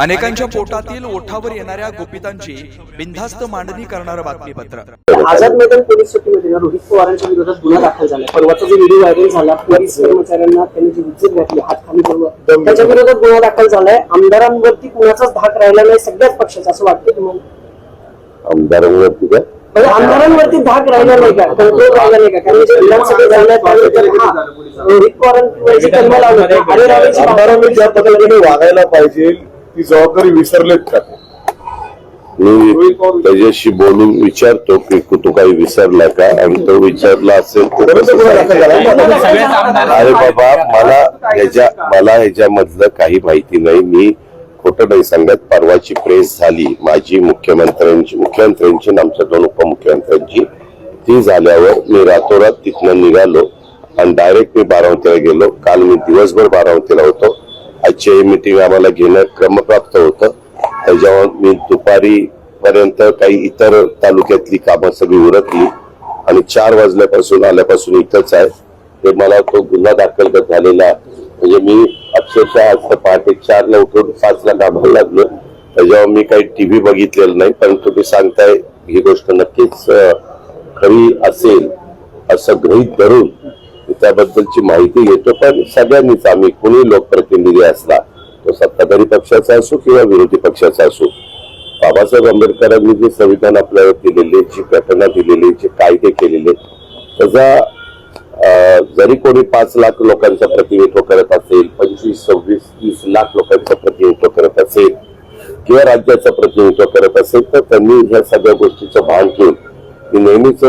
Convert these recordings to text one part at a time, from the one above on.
अनेकांच्या पोटातील ओठावर येणाऱ्या गुपितांची बिनधास्त मांडणी करणारं बातमीपत्र आझाद मैदान पोलीस चौकीमध्ये रोहित पवारांच्या विरोधात गुन्हा दाखल झाला परवाचा जो व्हिडिओ व्हायरल झाला पोलीस कर्मचाऱ्यांना त्यांनी जी विजिट घातली हात खाली करून त्याच्या विरोधात गुन्हा दाखल झालाय आमदारांवरती कुणाचाच धाक राहिला नाही सगळ्याच पक्षाचा असं वाटतं तुम्हाला आमदारांवरती काय म्हणजे आमदारांवरती धाक राहिला नाही का कंट्रोल राहिला नाही का कारण जे विधानसभेत झालं त्यानंतर हा रोहित पवारांची कलम लावलं. अरे रावेची आमदारांनी ज्या पद्धतीने वागायला पाहिजे ती जबाबदारी विसरलेत का? मी त्याच्याशी बोलून विचारतो की तू काही विसरला का? आणि तो विचारला असेल तर? अरे बाबा मला ह्याच्या मला ह्याच्यामधलं काही माहिती नाही. मी खोटं नाही सांगत. परवाची प्रेस झाली. माझी मुख्यमंत्र्यांची मुख्यमंत्र्यांची आणि आमच्या दोन उपमुख्यमंत्र्यांची. ती झाल्यावर मी रातोरात तिथनं निघालो. आणि डायरेक्ट मी बारामतीला गेलो. काल मी दिवसभर बारामतीला होतो. आजची ही मिटिंग आम्हाला घेणं क्रमप्राप्त होतं. त्याच्यावर मी दुपारी पर्यंत काही इतर तालुक्यातली कामं सगळी उरकली. आणि चार वाजल्यापासून आल्यापासून इथंच आहे. ते मला तो गुन्हा दाखल कर- झालेला. म्हणजे मी अक्षरशः आज पहाटे चारला उठून पाचला कामाला लागलो. त्याच्यावर मी काही टी व्ही बघितलेलं नाही पण तुम्ही सांगताय ही गोष्ट नक्कीच खरी असेल असं गृहित धरून त्याबद्दलची माहिती घेतो पण सगळ्यांनीच आम्ही कुणी लोकप्रतिनिधी असला तो सत्ताधारी पक्षाचा असो किंवा विरोधी पक्षाचा असो बाबासाहेब आंबेडकरांनी जे संविधान आपल्याला दिलेले जी घटना दिलेली जे कायदे केलेले त्याचा अं, जरी कोणी पाच लाख लोकांचं प्रतिनिधित्व करत असेल पंचवीस सव्वीस तीस लाख लोकांचं प्रतिनिधित्व करत असेल किंवा राज्याचं प्रतिनिधित्व करत असेल तर त्यांनी ह्या सगळ्या गोष्टीचं भान घेऊन मी नेहमीच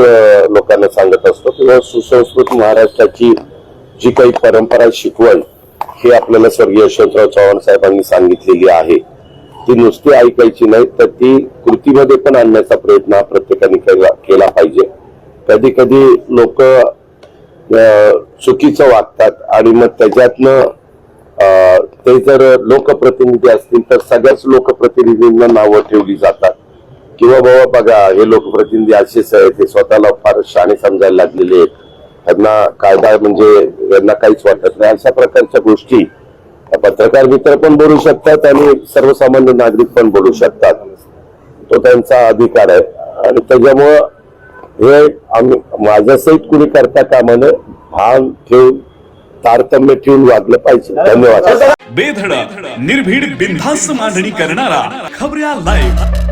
लोकांना सांगत असतो किंवा सुसंस्कृत महाराष्ट्राची जी काही परंपरा शिकवण हे आपल्याला स्वर्गीय यशवंतराव चव्हाण साहेबांनी सांगितलेली आहे. ती नुसती ऐकायची नाही तर ती कृतीमध्ये पण आणण्याचा प्रयत्न हा प्रत्येकाने केला केला पाहिजे. कधी कधी लोक चुकीचं वागतात आणि मग त्याच्यातनं ते जर लोकप्रतिनिधी असतील तर सगळ्याच लोकप्रतिनिधींना नावं ठेवली जातात. किंवा बाबा बघा हे लोकप्रतिनिधी असेच आहेत ते स्वतःला फार शाणे समजायला लागलेले आहेत. त्यांना कायदा म्हणजे यांना काहीच वाटत नाही. अशा प्रकारच्या गोष्टी पत्रकार मित्र पण बोलू शकतात आणि सर्वसामान्य नागरिक पण बोलू शकतात. तो त्यांचा अधिकार आहे. आणि त्याच्यामुळं हे आम्ही माझ्या सहित कुणी करता कामानं भान ठेवून तारतम्य ठेवून वागलं पाहिजे. धन्यवाद. बेधडक निर्भीड बिनधास्त मांडणी करणारा खबऱ्या लाईव्ह